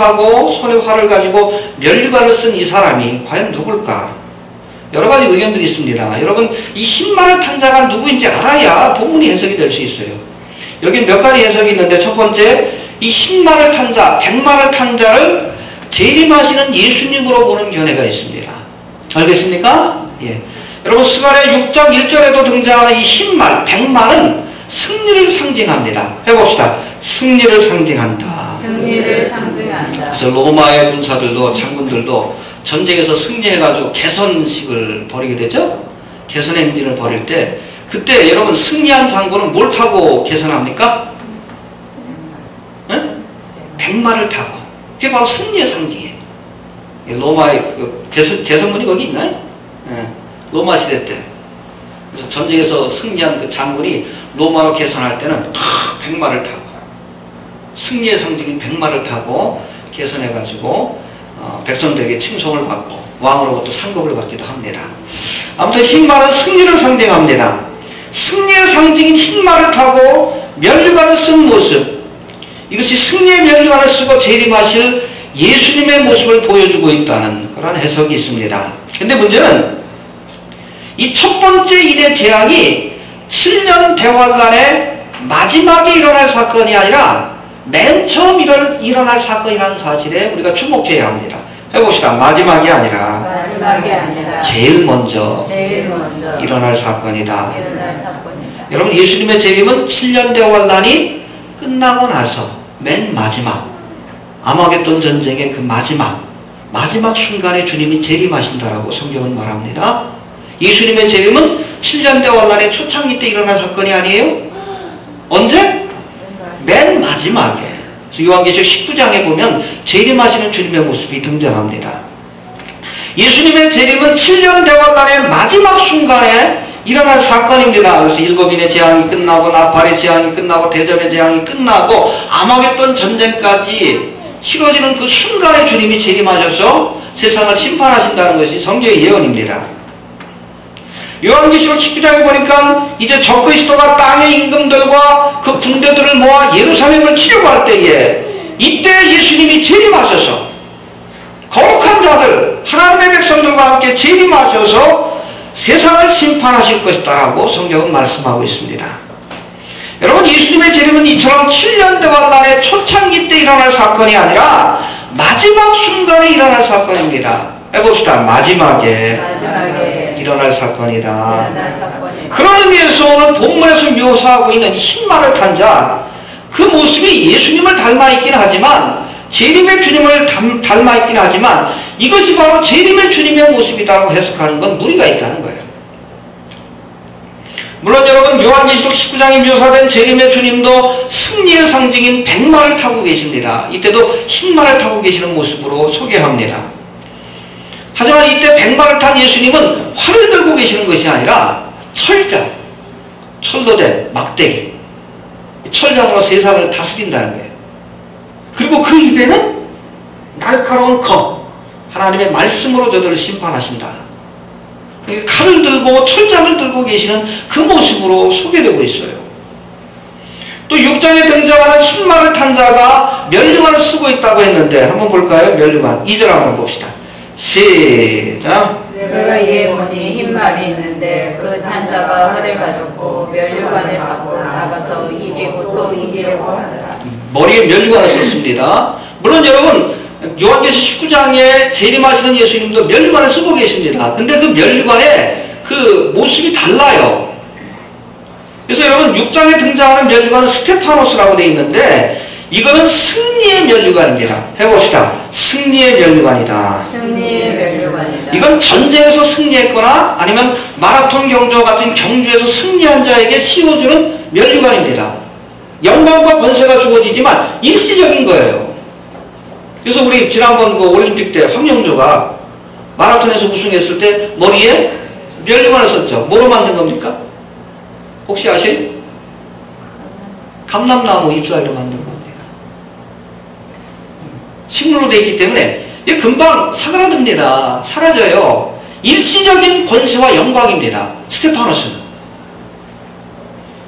하고 손에 활을 가지고 멸류관을 쓴 이 사람이 과연 누굴까? 여러 가지 의견들이 있습니다. 여러분 이 신마를 탄 자가 누구인지 알아야 본문이 해석이 될 수 있어요. 여기 몇 가지 해석이 있는데 첫 번째 이 신마를 탄 자, 백마를 탄 자를 재림하시는 예수님으로 보는 견해가 있습니다. 알겠습니까? 예. 여러분 스가랴 6장 1절에도 등장하는 이 신말, 백마는 승리를 상징합니다. 해봅시다. 승리를 상징한다. 승리를 상징한다. 그래서 로마의 군사들도 장군들도 전쟁에서 승리해가지고 개선식을 벌이게 되죠. 개선 행진을 벌일 때 그때 여러분 승리한 장군은 뭘 타고 개선합니까? 응? 백마를 타고. 그게 바로 승리의 상징이에요. 로마의 그 개선, 개선문이 거기 있나요? 예. 로마 시대 때. 그래서 전쟁에서 승리한 그 장군이 로마로 개선할 때는 백마를 타고 승리의 상징인 백마를 타고 개선해가지고 어, 백성들에게 칭송을 받고 왕으로부터 상급을 받기도 합니다. 아무튼 흰말은 승리를 상징합니다. 승리의 상징인 흰말을 타고 멸류관을 쓴 모습 이것이 승리의 멸류관을 쓰고 재림하실 예수님의 모습을 보여주고 있다는 그런 해석이 있습니다. 근데 문제는 이 첫 번째 일의 재앙이 7년 대환란의 마지막에 일어날 사건이 아니라 맨 처음 일어날, 일어날 사건이라는 사실에 우리가 주목해야 합니다. 해봅시다. 마지막이 아니라 마지막이 아니라 제일 먼저 제일 먼저 일어날 사건이다. 일어날 사건이다. 여러분 예수님의 재림은 7년 대환란이 끝나고 나서 맨 마지막 아마겟돈 전쟁의 그 마지막 마지막 순간에 주님이 재림하신다라고 성경은 말합니다. 예수님의 재림은 7년 대환란의 초창기 때 일어난 사건이 아니에요? 언제? 맨 마지막에 요한계시록 19장에 보면 재림하시는 주님의 모습이 등장합니다. 예수님의 재림은 7년 대환란의 마지막 순간에 일어난 사건입니다. 그래서 일곱인의 재앙이 끝나고 나팔의 재앙이 끝나고 대접의 재앙이 끝나고 아마겟돈 전쟁까지 치러지는 그 순간에 주님이 재림하셔서 세상을 심판하신다는 것이 성경의 예언입니다. 요한계시록 19장에 보니까 이제 적그리스도가 땅의 임금들과 그 군대들을 모아 예루살렘을 치려고 할 때에 이때 예수님이 재림하셔서 거룩한 자들 하나님의 백성들과 함께 재림하셔서 세상을 심판하실 것이다라고 성경은 말씀하고 있습니다. 여러분 예수님의 재림은 이처럼 7년 대환란의 초창기 때 일어날 사건이 아니라 마지막 순간에 일어날 사건입니다. 해봅시다. 마지막에 마지막에 일어날 사건이다. 일어날 사건이다. 그런 의미에서 오늘 본문에서 묘사하고 있는 이 흰말을 탄 자, 그 모습이 예수님을 닮아있긴 하지만, 재림의 주님을 닮, 닮아있긴 하지만, 이것이 바로 재림의 주님의 모습이라고 해석하는 건 무리가 있다는 거예요. 물론 여러분, 요한계시록 19장에 묘사된 재림의 주님도 승리의 상징인 백마를 타고 계십니다. 이때도 흰말을 타고 계시는 모습으로 소개합니다. 하지만 이때 백마를 탄 예수님은 활을 들고 계시는 것이 아니라 철자, 철로 된 막대기, 철장으로 세상을 다스린다는 거예요. 그리고 그 입에는 날카로운 검, 하나님의 말씀으로 저들을 심판하신다. 칼을 들고 철장을 들고 계시는 그 모습으로 소개되고 있어요. 또 6장에 등장하는 신말을 탄 자가 멸류관을 쓰고 있다고 했는데 한번 볼까요? 멸류관. 2절 한번 봅시다. 시작. 이에 보니 흰말이 있는데 그 탄자가 활을 가졌고 멸류관을 하고 나가서 이기고 또 이기려고 하더라. 머리에 멸류관을 썼습니다. 물론 여러분 요한계시 19장에 재림하시는 예수님도 멸류관을 쓰고 계십니다. 근데 그 멸류관의 그 모습이 달라요. 그래서 여러분 6장에 등장하는 멸류관은 스테파노스라고 되어 있는데 이거는 승 리의 멸류관입니다. 해봅시다. 승리의 멸류관이다. 승리의 멸류관이다. 이건 전쟁에서 승리했거나 아니면 마라톤 경주 같은 경주에서 승리한 자에게 씌워주는 멸류관입니다. 영광과 권세가 주어지지만 일시적인 거예요. 그래서 우리 지난번 그 올림픽 때 황영조가 마라톤에서 우승했을 때 머리에 멸류관을 썼죠. 뭐로 만든 겁니까? 혹시 아세요? 감람나무 잎사귀로 만든. 식물로 되어 있기 때문에 이게 금방 사그라듭니다. 사라져요. 일시적인 권세와 영광입니다. 스테파노스는.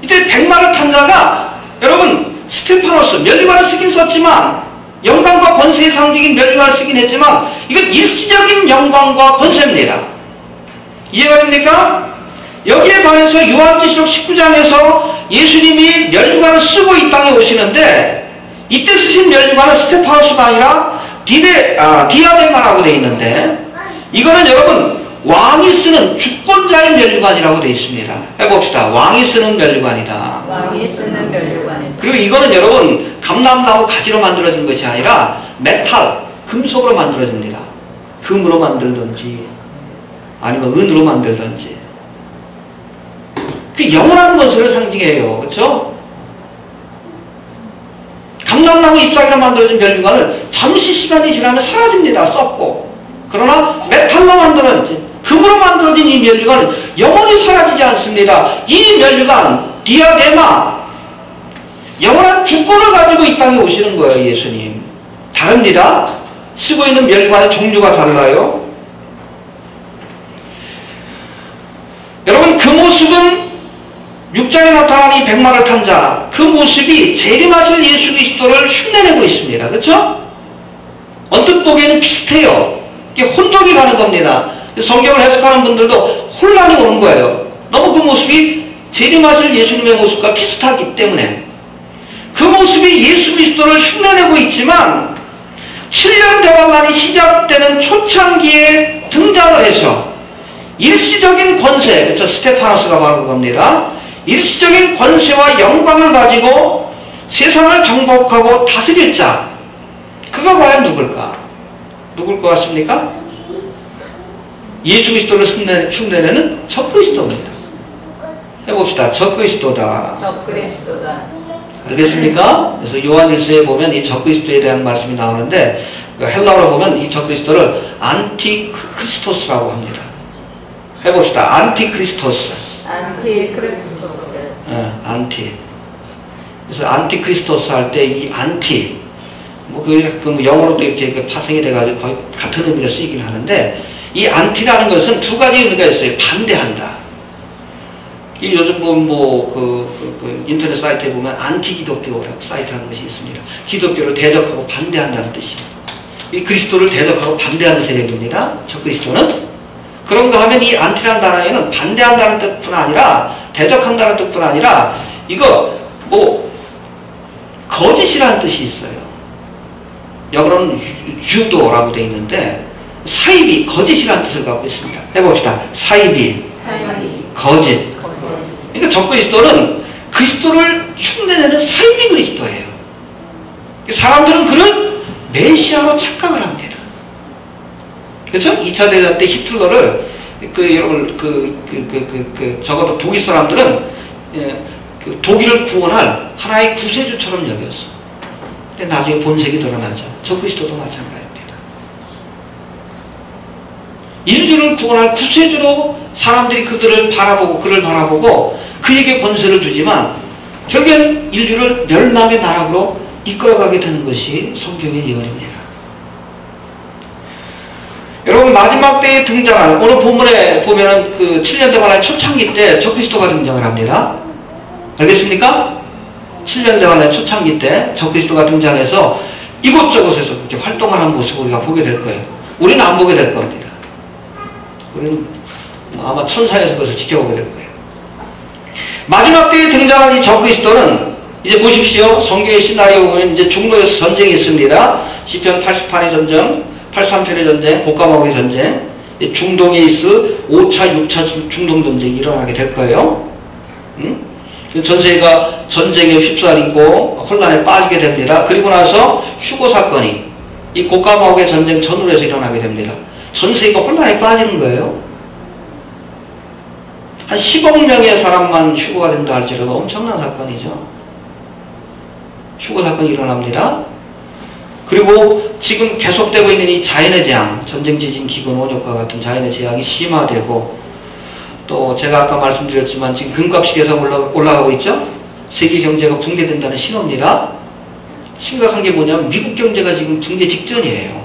이때 백마를 탄 자가 여러분 스테파노스 멸류관을 쓰긴 썼지만 영광과 권세의 상징인 멸류관을 쓰긴 했지만 이건 일시적인 영광과 권세입니다. 이해가 됩니까? 여기에 반해서 요한계시록 19장에서 예수님이 멸류관을 쓰고 이 땅에 오시는데 이때 쓰신 멸류관은 스테파우스가 아니라 디데, 아, 디아데마라고 되어 있는데 이거는 여러분 왕이 쓰는 주권자의 멸류관이라고 되어 있습니다. 해봅시다. 왕이 쓰는 멸류관이다. 왕이 쓰는 멸류관이다. 그리고 이거는 여러분 감람나무 가지로 만들어진 것이 아니라 메탈, 금속으로 만들어집니다. 금으로 만들든지 아니면 은으로 만들든지 그 영원한 것을 상징해요. 그렇죠? 감람나무 잎사귀로 만들어진 멸류관은 잠시 시간이 지나면 사라집니다. 썩고. 그러나 메탈로 만들어진 금으로 만들어진 이 멸류관은 영원히 사라지지 않습니다. 이 멸류관 디아데마 영원한 주권을 가지고 이 땅에 오시는 거예요. 예수님. 다릅니다. 쓰고 있는 멸관의 종류가 달라요. 여러분 그 모습은 육장에 나타난 이 백마를 탄 자, 그 모습이 재림하실 예수 그리스도를 흉내내고 있습니다. 그렇죠? 언뜻 보기에는 비슷해요. 이게 혼동이 가는 겁니다. 성경을 해석하는 분들도 혼란이 오는 거예요. 너무 그 모습이 재림하실 예수님의 모습과 비슷하기 때문에 그 모습이 예수 그리스도를 흉내내고 있지만 7년 대환란이 시작되는 초창기에 등장을 해서 일시적인 권세, 그렇죠? 스테파노스가 바로 그겁니다. 일시적인 권세와 영광을 가지고 세상을 정복하고 다스릴 자. 그가 과연 누굴까? 누굴 것 같습니까? 예수 그리스도를 흉내, 흉내내는 적 그리스도입니다. 해봅시다. 적 그리스도다. 적 그리스도다. 알겠습니까? 그래서 요한일서에 보면 이 적 그리스도에 대한 말씀이 나오는데 그 헬라어로 보면 이 적 그리스도를 안티 크리스토스라고 합니다. 해봅시다. 안티 크리스토스. 안티 크리스토스. 어, 안티. 그래서 안티크리스토스 할 때 이 안티 뭐 그, 그 영어로도 이렇게 그 파생이 돼가지고 거의 같은 의미로 쓰이긴 하는데 이 안티라는 것은 두 가지 의미가 있어요. 반대한다. 이 요즘 보면 뭐, 그, 그, 그 인터넷 사이트에 보면 안티 기독교 사이트라는 것이 있습니다. 기독교를 대적하고 반대한다는 뜻이에요. 이 그리스도를 대적하고 반대하는 세력입니다. 저 그리스도는. 그런가 하면 이 안티라는 단어에는 반대한다는 뜻뿐 아니라 대적한다는 뜻뿐 아니라 이거 뭐 거짓이라는 뜻이 있어요. 영어로는 유- 유도라고 되어 있는데 사입이 거짓이라는 뜻을 갖고 있습니다. 해봅시다. 사입이 사이비. 거짓. 거짓. 그러니까 적그리스도는 그리스도를 흉내내는 사이비 그리스도예요. 사람들은 그를 메시아로 착각을 합니다. 그렇죠? 2차 대전 때 히틀러를 그 여러분 그, 그, 그, 그, 그 적어도 독일 사람들은 예, 그 독일을 구원할 하나의 구세주처럼 여겼어. 근데 나중에 본색이 드러나죠. 적그리스도도 마찬가지입니다. 인류를 구원할 구세주로 사람들이 그들을 바라보고 그를 바라보고 그에게 권세를 주지만 결국엔 인류를 멸망의 나락으로 이끌어가게 되는 것이 성경의 예언입니다. 여러분 마지막 때에 등장하는 오늘 본문에 보면은 그 7년 대관의 초창기 때 적그리스도가 등장을 합니다. 알겠습니까? 7년 대관의 초창기 때 적그리스도가 등장해서 이곳저곳에서 이렇게 활동하는 모습을 우리가 보게 될 거예요. 우리는 안 보게 될 겁니다. 우리는 아마 천사에서 그것을 지켜보게 될 거예요. 마지막 때에 등장한 이 적그리스도는 이제 보십시오. 성경의 시나리오 보면 이제 중로에서 전쟁이 있습니다. 시편 88의 전쟁, 83편의 전쟁, 복가마오의 전쟁, 이 중동에 있을 5차, 6차 중동 전쟁이 일어나게 될 거예요. 응? 전 세계가 전쟁에 휩싸이고 혼란에 빠지게 됩니다. 그리고 나서 휴고 사건이 이 고가마옥의 전쟁 전후로 해서 일어나게 됩니다. 전 세계가 혼란에 빠지는 거예요. 한 10억 명의 사람만 휴고가 된다 할지라도 엄청난 사건이죠. 휴고 사건이 일어납니다. 그리고 지금 계속되고 있는 이 자연의 재앙, 전쟁, 지진, 기근, 원효과 같은 자연의 재앙이 심화되고 또 제가 아까 말씀드렸지만 지금 금값이 계속 올라가, 올라가고 있죠. 세계 경제가 붕괴된다는 신호입니다. 심각한 게 뭐냐면 미국 경제가 지금 붕괴 직전이에요.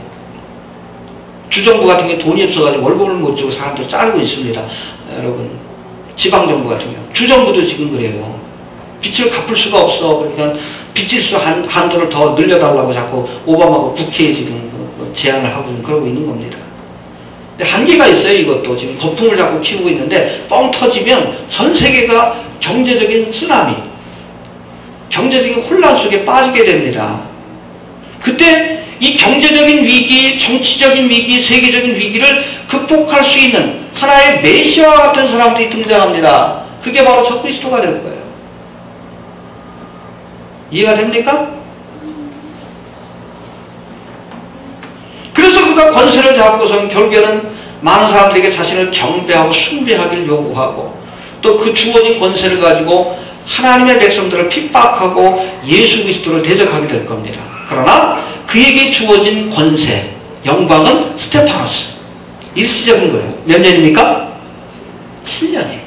주정부 같은 게 돈이 없어가지고 월급을 못 주고 사람들 자르고 있습니다. 여러분 지방정부 같은 경우 주정부도 지금 그래요. 빚을 갚을 수가 없어. 그러니까 빚질수 한, 한도를 더 늘려달라고 자꾸 오바마가 국회에 지금 그- 그 제안을 하고 좀 그러고 있는 겁니다. 근데 한계가 있어요, 이것도. 지금 거품을 자꾸 키우고 있는데 뻥 터지면 전 세계가 경제적인 쓰나미, 경제적인 혼란 속에 빠지게 됩니다. 그때 이 경제적인 위기, 정치적인 위기, 세계적인 위기를 극복할 수 있는 하나의 메시아와 같은 사람들이 등장합니다. 그게 바로 적그리스도가 될 거예요. 이해가 됩니까? 그래서 그가 권세를 잡고선 결국에는 많은 사람들에게 자신을 경배하고 숭배하기를 요구하고 또 그 주어진 권세를 가지고 하나님의 백성들을 핍박하고 예수 그리스도를 대적하게 될 겁니다. 그러나 그에게 주어진 권세, 영광은 스테파노스. 일시적인 거예요. 몇 년입니까? 7년이에요.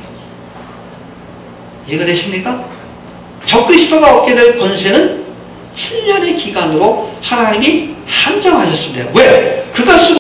이해가 되십니까? 적그리스도가 얻게 될 권세는 7년의 기간으로 하나님이 한정하셨습니다. 왜? 그가 쓰고